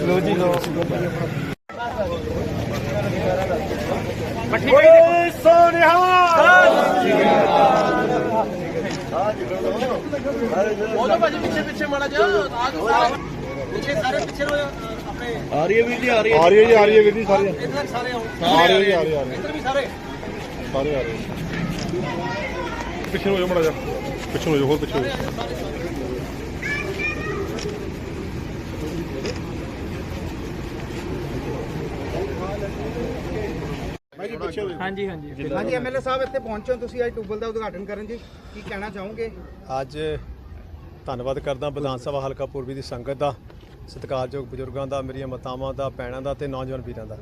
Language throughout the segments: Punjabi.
ਲੋ ਜੀ ਲੋ ਬੋਲੇ ਬੋਲੋ ਭਾਜੀ ਪਿੱਛੇ ਪਿੱਛੇ ਮਾੜਾ ਜਾ ਆ ਜਾਓ ਸਾਰੇ ਪਿੱਛੇ ਸਾਰੇ ਪਿੱਛੇ ਰਹੋ ਆਪਣੇ ਆ ਰਹੀ ਹੈ ਵੀਰ ਜੀ ਆ ਰਹੀ ਆ ਰਹੀ ਹੈ ਜੀ ਆ ਰਹੀ ਹੈ ਵੀਰ ਜੀ ਸਾਰੇ ਇੱਧਰ ਸਾਰੇ ਆਓ ਆ ਆ ਰਹੀ ਹੈ, ਇੱਧਰ ਵੀ ਸਾਰੇ ਸਾਰੇ ਆ ਰਹੇ ਪਿੱਛੇ ਹੋ ਜਾ ਮੜਾ ਜਾ ਪਿੱਛੇ ਹੋ ਜਾ ਹੋਰ ਪਿੱਛੇ ਹੋ ਜਾ। ਜੀ ਪਿੱਛੇ ਹੋ ਹਾਂਜੀ ਹਾਂਜੀ। ਹਾਂਜੀ ਐਮਐਲਏ ਸਾਹਿਬ ਇੱਥੇ ਪਹੁੰਚੇ ਹੋ ਤੁਸੀਂ ਅੱਜ ਟੂਬਲ ਦਾ ਉਦਘਾਟਨ ਕਰਨ ਜੀ। ਕੀ ਕਹਿਣਾ ਚਾਹੋਗੇ? ਅੱਜ ਧੰਨਵਾਦ ਕਰਦਾ ਵਿਧਾਨ ਸਭਾ ਹਲਕਾ ਪੂਰਬੀ ਦੀ ਸੰਗਤ ਦਾ ਸਤਿਕਾਰਯੋਗ ਬਜ਼ੁਰਗਾਂ ਦਾ ਮੇਰੀਆਂ ਮਾਤਾਵਾਂ ਦਾ ਭੈਣਾਂ ਦਾ ਤੇ ਨੌਜਵਾਨ ਵੀਰਾਂ ਦਾ।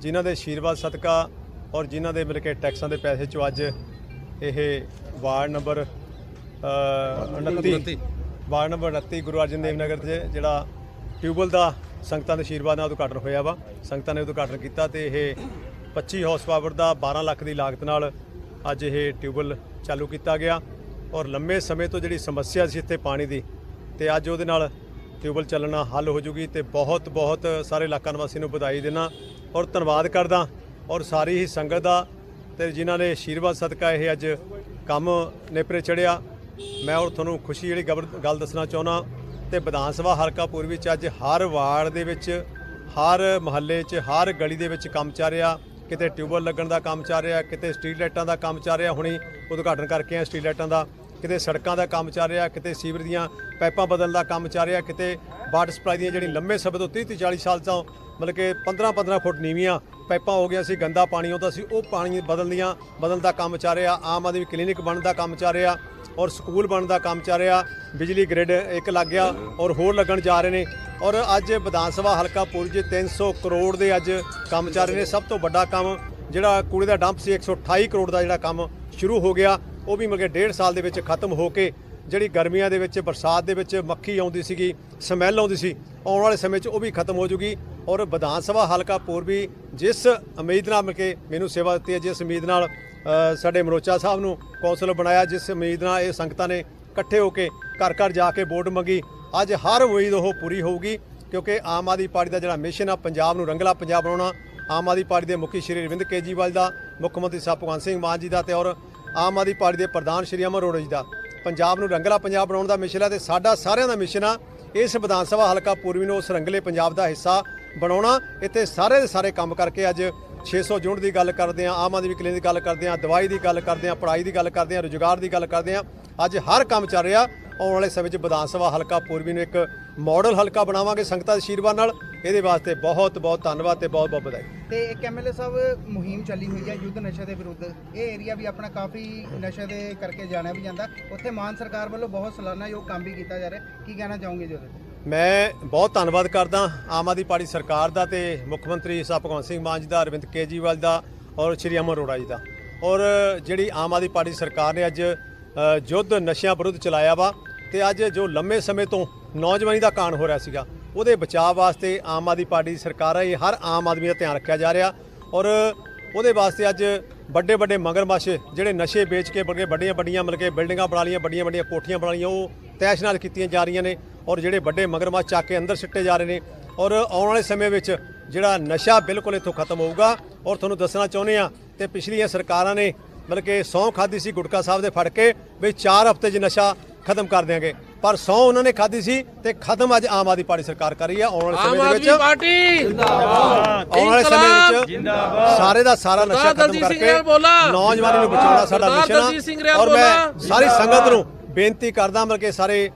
ਜਿਨ੍ਹਾਂ ਦੇ ਆਸ਼ੀਰਵਾਦ ਸਦਕਾ ਔਰ ਜਿਨ੍ਹਾਂ ਦੇ ਮਿਲ ਕੇ ਟੈਕਸਾਂ ਦੇ ਪੈਸੇ ਚੋਂ ਅੱਜ ਇਹ ਵਾਰਡ ਨੰਬਰ ਅ, 29 ਵਾਰਡ ਨੰਬਰ 29 ਗੁਰੂ ਅਰਜਨ ਦੇਵ ਨਗਰ 'ਚ ਜਿਹੜਾ ਟਿਊਬਲ ਦਾ ਸੰਗਤਾਂ ਦੇ ਆਸ਼ੀਰਵਾਦ ਨਾਲ ਉਦਘਾਟਨ ਹੋਇਆ ਵਾ। ਸੰਗਤਾਂ ਨੇ ਉਦਘਾਟਨ ਕੀਤਾ ਤੇ ਇਹ 25 ਹਾਰਸ ਪਾਵਰ ਦਾ 12 ਲੱਖ ਦੀ ਲਾਗਤ ਨਾਲ ਅੱਜ ਇਹ ਟਿਊਬਲ ਚਾਲੂ ਕੀਤਾ ਗਿਆ ਔਰ ਲੰਮੇ ਸਮੇਂ ਤੋਂ ਜਿਹੜੀ ਸਮੱਸਿਆ ਸੀ ਇੱਥੇ ਪਾਣੀ ਦੀ ਤੇ ਅੱਜ ਉਹਦੇ ਨਾਲ ਟਿਊਬਲ ਚੱਲਣਾ ਹੱਲ ਹੋ ਜੂਗੀ ਤੇ ਬਹੁਤ ਬਹੁਤ ਸਾਰੇ ਇਲਾਕਾ ਨਿਵਾਸੀ ਨੂੰ ਵਧਾਈ ਦੇਣਾ ਔਰ ਧੰਨਵਾਦ ਕਰਦਾ ਔਰ ਸਾਰੀ ਹੀ ਸੰਗਤ ਦਾ ਤੇ ਜਿਨ੍ਹਾਂ ਨੇ ਆਸ਼ੀਰਵਾਦ ਸਦਕਾ ਇਹ ਅੱਜ ਕੰਮ ਨੇਪਰੇ ਚੜਿਆ ਮੈਂ ਔਰ ਤੁਹਾਨੂੰ ਖੁਸ਼ੀ ਜਿਹੜੀ ਗਬਰ- ਗੱਲ ਦੱਸਣਾ ਚਾਹੁੰਦਾ ਤੇ ਵਿਧਾਨ ਸਭਾ ਹਲਕਾ ਪੂਰਬੀ ਚ ਅੱਜ ਹਰ ਵਾਰਡ ਦੇ ਵਿੱਚ, ਹਰ ਮਹੱਲੇ 'ਚ, ਹਰ ਗਲੀ ਦੇ ਵਿੱਚ ਕੰਮ ਚੱਲ ਰਿਹਾ ਕਿਤੇ ਟਿਊਬਲ ਲੱਗਣ ਦਾ ਕੰਮ ਚੱਲ ਰਿਹਾ, ਕਿਤੇ ਸਟਰੀਟ ਲਾਈਟਾਂ ਦਾ ਕੰਮ ਚੱਲ ਰਿਹਾ, ਹੁਣੀ ਉਦਘਾਟਨ ਕਰਕੇ ਆ ਸਟਰੀਟ ਲਾਈਟਾਂ ਦਾ, ਕਿਤੇ ਸੜਕਾਂ ਦਾ ਕੰਮ ਚੱਲ ਰਿਹਾ, ਕਿਤੇ ਸੀਵਰ ਦੀਆਂ ਪਾਈਪਾਂ ਬਦਲਣ ਦਾ ਕੰਮ ਚੱਲ ਰਿਹਾ, ਕਿਤੇ ਵਾਟਰ ਸਪਲਾਈ ਦੀਆਂ ਜਿਹੜੀ ਲੰਮੇ ਸਮੇਂ ਤੋਂ 30 30 40 ਸਾਲ ਤੋਂ ਮਤਲਬ ਕਿ 15 15 ਫੁੱਟ ਨੀਵੀਆਂ ਪਾਈਪਾਂ ਹੋ ਗਿਆ ਸੀ, ਗੰਦਾ ਪਾਣੀ ਆਉਂਦਾ ਸੀ, ਉਹ ਪਾਣੀ ਬਦਲਦੀਆਂ ਬਦਲ ਦਾ ਕੰਮ ਚੱਲ ਰਿਹਾ, ਆਮ ਆਦਮੀ ਕਲੀਨਿਕ ਬਣਨ ਦਾ ਕੰਮ ਚੱਲ ਰਿਹਾ ਔਰ ਸਕੂਲ ਬਣਨ ਦਾ ਕੰਮ ਚੱਲ ਰਿਹਾ, ਬਿਜਲੀ ਗ੍ਰਿਡ ਇੱਕ ਲੱਗ ਗਿਆ ਔਰ ਹੋਰ ਲੱਗਣ ਜਾ ਰਹੇ ਨੇ ਔਰ ਅੱਜ ਵਿਧਾਨ ਸਭਾ ਹਲਕਾ ਪੁਰਜ 300 ਕਰੋੜ ਦੇ ਅੱਜ ਕੰਮ ਚੱਲ ਰਹੇ ਨੇ ਸਭ ਤੋਂ ਵੱਡਾ ਕੰਮ ਜਿਹੜਾ ਕੂੜੇ ਦਾ ਡੰਪ ਸੀ 128 ਕਰੋੜ ਦਾ ਜਿਹੜਾ ਕੰਮ ਸ਼ੁਰੂ ਹੋ ਗਿਆ। ਉਹ ਵੀ ਮਗੇ ਡੇਢ ਸਾਲ ਦੇ ਵਿੱਚ ਖਤਮ ਹੋ ਕੇ ਜਿਹੜੀ ਗਰਮੀਆਂ ਦੇ ਵਿੱਚ, ਬਰਸਾਤ ਦੇ ਵਿੱਚ ਮੱਖੀ ਆਉਂਦੀ ਸੀਗੀ, ਸਮੈਲ ਆਉਂਦੀ ਸੀ, ਆਉਣ ਵਾਲੇ ਸਮੇਂ 'ਚ ਉਹ ਵੀ ਖਤਮ ਹੋ ਜੂਗੀ। ਔਰ ਵਿਧਾਨ ਸਭਾ ਹਲਕਾ ਪੂਰਬੀ ਜਿਸ ਉਮੀਦ ਨਾਲ ਮਿਲ ਕੇ ਮੈਨੂੰ ਸੇਵਾ ਦਿੱਤੀ ਹੈ, ਜਿਸ ਉਮੀਦ ਨਾਲ ਸਾਡੇ ਮਰੋਚਾ ਸਾਹਿਬ ਨੂੰ ਕੌਂਸਲਰ ਬਣਾਇਆ, ਜਿਸ ਉਮੀਦ ਨਾਲ ਇਹ ਸੰਗਤਾਂ ਨੇ ਇਕੱਠੇ ਹੋ ਕੇ ਘਰ ਘਰ ਜਾ ਕੇ ਵੋਟ ਮੰਗੀ। ਅੱਜ ਹਰ ਉਮੀਦ ਉਹ ਪੂਰੀ ਹੋਊਗੀ। ਕਿਉਂਕਿ ਆਮ ਆਦਮੀ ਪਾਰਟੀ ਦਾ ਜਿਹੜਾ ਮਿਸ਼ਨ ਆ, ਪੰਜਾਬ ਨੂੰ ਰੰਗਲਾ ਪੰਜਾਬ ਬਣਾਉਣਾ, ਆਮ ਆਦਮੀ ਪਾਰਟੀ ਦੇ ਮੁਖੀ ਸ਼੍ਰੀ ਅਰਵਿੰਦ ਕੇਜੀਵਾਲ ਦਾ, ਮੁੱਖ ਮੰਤਰੀ ਸਾਹਿਬ ਭਗਵੰਤ ਸਿੰਘ ਮਾਨ ਜੀ ਦਾ ਤੇ ਔਰ ਆਮ ਆਦਮੀ ਪਾਰਟੀ ਦੇ ਪ੍ਰਧਾਨ ਸ਼੍ਰੀ ਅਮਰ ਅਰੋੜਾ ਜੀ ਦਾ। ਪੰਜਾਬ ਨੂੰ ਰੰਗਲਾ ਪੰਜਾਬ ਬਣਾਉਣ ਦਾ ਮਿਸ਼ਨ ਹੈ ਤੇ ਸਾਡਾ ਸਾਰਿਆਂ ਦਾ ਮਿਸ਼ਨ ਆ, ਇਸ ਵਿਧਾਨ ਸਭਾ ਹਲਕਾ ਪੂਰਬੀ ਨੂੰ ਉਸ ਰੰਗਲੇ ਪੰਜਾਬ ਦਾ ਹਿੱਸਾ ਬਣਾਉਣਾ। ਇੱਥੇ ਸਾਰੇ ਦੇ ਸਾਰੇ ਕੰਮ ਕਰਕੇ ਅੱਜ 600 ਯੂਨਿਟ ਦੀ ਗੱਲ ਕਰਦੇ ਆ ਆਮ ਆਦਮੀ ਕਲੀਨਿਕ ਦੀ ਗੱਲ ਕਰਦੇ ਆ ਦਵਾਈ ਦੀ ਗੱਲ ਕਰਦੇ ਆ ਪੜ੍ਹਾਈ ਦੀ ਗੱਲ ਕਰਦੇ ਆ ਰੁਜ਼ਗਾਰ ਦੀ ਗੱਲ ਕਰਦੇ ਆ ਅੱਜ ਹਰ ਕੰਮ ਚੱਲ ਰਿਹਾ। ਆਉਣ ਵਾਲੇ ਸਮੇਂ 'ਚ ਵਿਧਾਨ ਸਭਾ ਹਲਕਾ ਪੂਰਬੀ ਨੂੰ ਇੱਕ ਮਾਡਲ ਹਲਕਾ ਬਣਾਵਾਂਗੇ ਸੰਗਤਾਂ ਦੇ ਆਸ਼ੀਰਵਾਦ ਨਾਲ। ਇਹਦੇ ਵਾਸਤੇ ਬਹੁਤ ਬਹੁਤ ਧੰਨਵਾਦ ਤੇ ਬਹੁਤ ਬਹੁਤ ਵਧਾਈ। ਤੇ ਇੱਕ ਐਮਐਲਏ ਸਾਹਿਬ ਮੁਹਿੰਮ ਚੱਲੀ ਹੋਈ ਹੈ ਯੁੱਧ ਨਸ਼ੇ ਦੇ ਵਿਰੁੱਧ। ਇਹ ਏਰੀਆ ਵੀ ਆਪਣਾ ਕਾਫੀ ਨਸ਼ੇ ਦੇ ਕਰਕੇ ਜਾਣਿਆ ਵੀ ਜਾਂਦਾ। ਉੱਥੇ ਮਾਨ ਸਰਕਾਰ ਵੱਲੋਂ ਬਹੁਤ ਸਲਾਨਾਯੋਗ ਕੰਮ ਵੀ ਕੀਤਾ ਜਾ ਰਿਹਾ। ਕੀ ਕਹਿਣਾ ਚਾਹੋਗੇ ਜੀ ਉਹਦੇ ਮੈਂ ਬਹੁਤ ਧੰਨਵਾਦ ਕਰਦਾ ਆਮ ਆਦਮੀ ਪਾਰਟੀ ਸਰਕਾਰ ਦਾ ਤੇ ਮੁੱਖ ਮੰਤਰੀ ਸਾਹਿਬ ਭਗਵੰਤ ਸਿੰਘ ਮਾਨ ਜੀ ਦਾ ਅਰਵਿੰਦ ਕੇਜੀਵਾਲ ਦਾ ਔਰ ਸ਼੍ਰੀ ਅਮਰ ਅਰੋੜਾ ਜੀ ਦਾ। ਔਰ ਜਿਹੜੀ ਆਮ ਆਦਮੀ ਪਾਰਟੀ ਸਰਕਾਰ ਨੇ ਅੱਜ ਯੁੱਧ ਨਸ਼ਿਆਂ ਵਿਰੁੱਧ ਚਲਾਇਆ ਵਾ ਤੇ ਅੱਜ ਜੋ ਲੰਮੇ ਸਮੇਂ ਤੋਂ ਨੌਜਵਾਨੀ ਦਾ ਕਾਣ ਹੋ ਰਿਹਾ ਸੀਗਾ, ਉਹਦੇ ਬਚਾਅ ਵਾਸਤੇ ਆਮ ਆਦਮੀ ਪਾਰਟੀ ਦੀ ਸਰਕਾਰ ਹੈ, ਇਹ ਹਰ ਆਮ ਆਦਮੀ ਦਾ ਧਿਆਨ ਰੱਖਿਆ ਜਾ ਰਿਹਾ। ਔਰ ਉਹਦੇ ਵਾਸਤੇ ਅੱਜ ਵੱਡੇ ਵੱਡੇ ਮਗਰਮੱਛ ਜਿਹੜੇ ਨਸ਼ੇ ਵੇਚ ਕੇ ਬੜੇ ਵੱਡੀਆਂ ਵੱਡੀਆਂ ਮਿਲ ਕੇ ਬਿਲਡਿੰਗਾਂ ਬਣਾ ਲਈਆਂ, ਵੱਡੀਆਂ ਵੱਡੀਆਂ ਕੋਠੀਆਂ ਬਣਾ ਲਈਆਂ, ਉਹ ਤੈਸ਼ਨਾਲ ਕੀਤੀਆਂ ਜਾ ਰਹੀਆਂ ਨੇ। ਔਰ ਜਿਹੜੇ ਵੱਡੇ ਮਗਰਮੱਛ ਚੱਕ ਕੇ ਅੰਦਰ ਸਿੱਟੇ ਜਾ ਰਹੇ ਨੇ। ਔਰ ਆਉਣ ਵਾਲੇ ਸਮੇਂ ਵਿੱਚ ਜਿਹੜਾ ਨਸ਼ਾ ਬਿਲਕੁਲ ਇੱਥੋਂ ਖਤਮ ਹੋਊਗਾ। ਔਰ ਤੁਹਾਨੂੰ ਦੱਸਣਾ ਚਾਹੁੰਦੇ ਆ ਤੇ ਪਿਛਲੀਆਂ ਸਰਕਾਰਾਂ ਨੇ ਮਤਲਬ ਕਿ ਸਹੁੰ ਖਾਦੀ ਸੀ ਗੁਟਕਾ ਸਾਹਿਬ ਦੇ ਫੜ ਕੇ, ਵੀ 4 ਹਫ਼ਤੇ 'ਚ ਨਸ਼ਾ ਖਤਮ ਕਰ ਦਿਆਂਗੇ। ਪਰ ਸਹੁੰ ਉਹਨਾਂ ਨੇ ਖਾਦੀ ਸੀ ਤੇ ਖਤਮ ਅੱਜ ਆਮ ਆਦਮੀ ਪਾਰਟੀ ਸਰਕਾਰ ਕਰ ਰਹੀ ਹੈ ਆਉਣ ਵਾਲੇ ਆਮ ਸਮੇਂ ਦੇ ਆਦਮੀ ਵਿੱਚ। ਪਾਰਟੀ। ਆਉਣ ਵਾਲੇ ਸਮੇਂ ਵਿੱਚ ਸਾਰੇ ਦਾ ਸਾਰਾ ਨਸ਼ਾ ਖਤਮ ਕਰਕੇ। ਨੌਜਵਾਨੀ ਨੂੰ ਬਚਾਉਣਾ ਸਾਡਾ ਮਿਸ਼ਨ ਰਿਆਲ ਔਰ ਮੈਂ। ਸਾਰੀ ਸੰਗਤ ਨੂੰ ਬੇਨਤੀ ਕਰਦਾ ਮਤਲਬ ਕਿ ਸਾਰੇ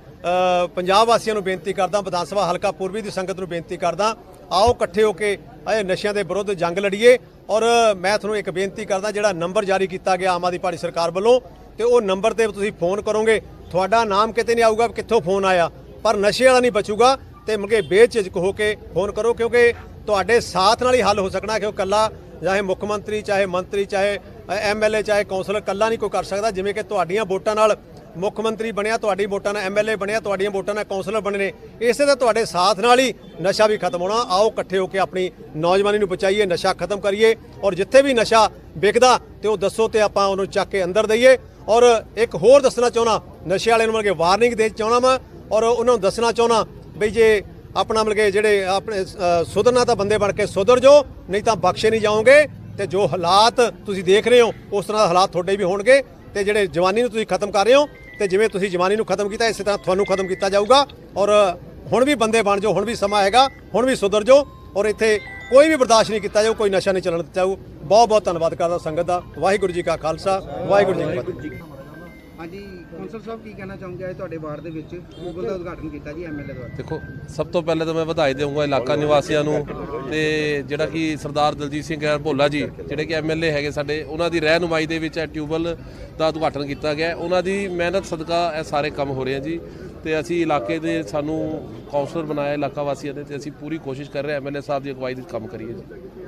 ਪੰਜਾਬ ਵਾਸੀਆਂ ਨੂੰ ਬੇਨਤੀ ਕਰਦਾ ਵਿਧਾਨ ਸਭਾ ਹਲਕਾ ਪੂਰਬੀ ਦੀ ਸੰਗਤ ਨੂੰ ਬੇਨਤੀ ਕਰਦਾ ਆਓ ਇਕੱਠੇ ਹੋ ਕੇ ਇਹ ਨਸ਼ਿਆਂ ਦੇ ਵਿਰੁੱਧ ਜੰਗ ਲੜੀਏ। ਔਰ ਮੈਂ ਤੁਹਾਨੂੰ ਇੱਕ ਬੇਨਤੀ ਕਰਦਾ ਜਿਹੜਾ ਨੰਬਰ ਜਾਰੀ ਕੀਤਾ ਗਿਆ ਆਮ ਆਦਮੀ ਪਾਰਟੀ ਸਰਕਾਰ ਵੱਲੋਂ ਤੇ ਉਹ ਨੰਬਰ ਤੇ ਤੁਸੀਂ ਫੋਨ ਕਰੋਗੇ, ਤੁਹਾਡਾ ਨਾਮ ਕਿਤੇ ਨਹੀਂ ਆਊਗਾ, ਕਿੱਥੋਂ ਫੋਨ ਆਇਆ। ਪਰ ਨਸ਼ੇ ਵਾਲਾ ਨਹੀਂ ਬਚੂਗਾ ਤੇ ਮੁਕੇ ਬੇਝਿਜਕ ਹੋ ਕੇ ਫੋਨ ਕਰੋ, ਕਿਉਂਕਿ ਤੁਹਾਡੇ ਸਾਥ ਨਾਲ ਹੀ ਹੱਲ ਹੋ ਸਕਣਾ ਕਿ ਉਹ ਕੱਲਾ ਚਾਹੇ ਮੁੱਖ ਮੰਤਰੀ, ਚਾਹੇ ਮੰਤਰੀ, ਚਾਹੇ ਐਮਐਲਏ ਚਾਹੇ ਕੌਂਸਲਰ ਕੱਲਾ ਨਹੀਂ ਕੋਈ ਕਰ ਸਕਦਾ। ਜਿਵੇਂ ਕਿ ਤੁਹਾਡੀਆਂ ਵੋਟਾਂ ਨਾਲ ਮੁੱਖ ਮੰਤਰੀ ਬਣਿਆ, ਤੁਹਾਡੀ ਵੋਟਾਂ ਨਾਲ ਐਮਐਲਏ ਬਣਿਆ, ਤੁਹਾਡੀਆਂ ਵੋਟਾਂ ਨਾਲ ਕੌਂਸਲਰ ਬਣੇ ਨੇ। ਇਸੇ ਦਾ ਤੁਹਾਡੇ ਸਾਥ ਨਾਲ ਹੀ ਨਸ਼ਾ ਵੀ ਖਤਮ ਹੋਣਾ। ਆਓ ਇਕੱਠੇ ਹੋ ਕੇ ਆਪਣੀ ਨੌਜਵਾਨੀ ਨੂੰ ਬਚਾਈਏ, ਨਸ਼ਾ ਖਤਮ ਕਰੀਏ। ਔਰ ਜਿੱਥੇ ਵੀ ਨਸ਼ਾ ਵਿਕਦਾ, ਤੇ ਉਹ ਦੱਸੋ ਤੇ ਆਪਾਂ ਉਹਨੂੰ ਚੱਕ ਕੇ ਅੰਦਰ ਦਈਏ। ਔਰ ਇੱਕ ਹੋਰ ਦੱਸਣਾ ਚਾਹੁੰਦਾ, ਨਸ਼ੇ ਵਾਲਿਆਂ ਨੂੰ ਮਤਲਬ ਕਿ ਵਾਰਨਿੰਗ ਦੇ ਚਾਹੁੰਦਾ ਮੈਂ, ਔਰ ਉਹਨਾਂ ਨੂੰ ਦੱਸਣਾ ਚਾਹੁੰਦਾ ਬਈ ਜੇ ਆਪਣਾ ਮਤਲਬ ਕਿ ਜਿਹੜੇ ਆਪਣੇ ਸੁਧਰਨਾ ਤਾਂ ਬੰਦੇ ਬਣ ਕੇ ਸੁਧਰ ਜੋ ਨਹੀਂ ਤਾਂ ਬਖਸ਼ੇ ਨਹੀਂ ਜਾਓਗੇ, ਤੇ ਜੋ ਹਾਲਾਤ ਤੁਸੀਂ ਦੇਖ ਰਹੇ ਹੋ, ਉਸ ਤਰ੍ਹਾਂ ਦੇ ਹਾਲਾਤ ਤੁਹਾਡੇ ਵੀ ਹੋਣਗੇ, ਤੇ ਜਿਹੜੇ ਜਵਾਨੀ ਨੂੰ ਤੁਸੀਂ ਖਤਮ ਕਰ ਰਹੇ ਹੋ, ਤੇ ਜਿਵੇਂ ਤੁਸੀਂ ਜਵਾਨੀ ਨੂੰ ਖਤਮ ਕੀਤਾ, ਇਸੇ ਤਰ੍ਹਾਂ ਤੁਹਾਨੂੰ ਖਤਮ ਕੀਤਾ ਜਾਊਗਾ, ਔਰ ਹੁਣ ਵੀ ਬੰਦੇ ਬਣ ਜਾਓ, ਹੁਣ ਵੀ ਸਮਾਂ ਹੈਗਾ, ਹੁਣ ਵੀ ਸੁਧਰ ਜਾਓ, ਔਰ ਇੱਥੇ ਕੋਈ ਵੀ ਬਰਦਾਸ਼ਤ ਨਹੀਂ ਕੀਤਾ ਜਾਊ ਕੋਈ ਨਸ਼ਾ ਨਹੀਂ ਚੱਲਣ ਦਿੱਤਾ ਜਾਊ। ਬਹੁਤ ਬਹੁਤ ਧੰਨਵਾਦ ਕਰਦਾ ਸੰਗਤ ਦਾ। ਵਾਹਿਗੁਰੂ ਜੀ ਕਾ ਖਾਲਸਾ ਵਾਹਿਗੁਰੂ ਜੀ ਕੀ ਫਤਿਹ। ਹਾਂਜੀ ਕੌਂਸਲ ਸਾਹਿਬ ਕੀ ਕਹਿਣਾ ਚਾਹੋਗੇ ਅੱਜ ਤੁਹਾਡੇ ਵਾਰਡ ਦੇ ਵਿੱਚ? ਗੂਗਲ ਦਾ ਉਦਘਾਟਨ ਕੀਤਾ ਜੀ ਐਮਐਲਏ ਦੁਆਰਾ ਦੇਖੋ ਸਭ ਤੋਂ ਪਹਿਲੇ ਤਾਂ ਮੈਂ ਵਧਾਈ ਦੇਵਾਂਗਾ ਇਲਾਕਾ ਨਿਵਾਸੀਆਂ ਨੂੰ। ਤੇ ਜਿਹੜਾ ਕਿ ਸਰਦਾਰ ਦਲਜੀਤ ਸਿੰਘ ਭੋਲਾ ਜੀ, ਜਿਹੜੇ ਕਿ ਐਮਐਲਏ ਹੈਗੇ ਸਾਡੇ, ਉਹਨਾਂ ਦੀ ਰਹਿਨੁਮਾਈ ਦੇ ਵਿੱਚ ਇਹ ਟਿਊਬਲ ਦਾ ਉਦਘਾਟਨ ਕੀਤਾ ਗਿਆ। ਉਹਨਾਂ ਦੀ ਮਿਹਨਤ, ਸਦਕਾ ਇਹ ਸਾਰੇ ਕੰਮ ਹੋ ਰਹੇ ਆ ਜੀ। ਤੇ ਅਸੀਂ ਇਲਾਕੇ ਦੇ ਸਾਨੂੰ ਕਾਉਂਸਲਰ ਬਣਾਇਆ, ਇਲਾਕਾ ਵਾਸੀਆਂ ਦੇ, ਤੇ ਅਸੀਂ ਪੂਰੀ ਕੋਸ਼ਿਸ਼ ਕਰ ਰਹੇ ਐਮਐਲਏ ਸਾਹਿਬ ਦੀ ਅਗਵਾਈ ਵਿੱਚ ਕੰਮ ਕਰੀਏ ਜੀ।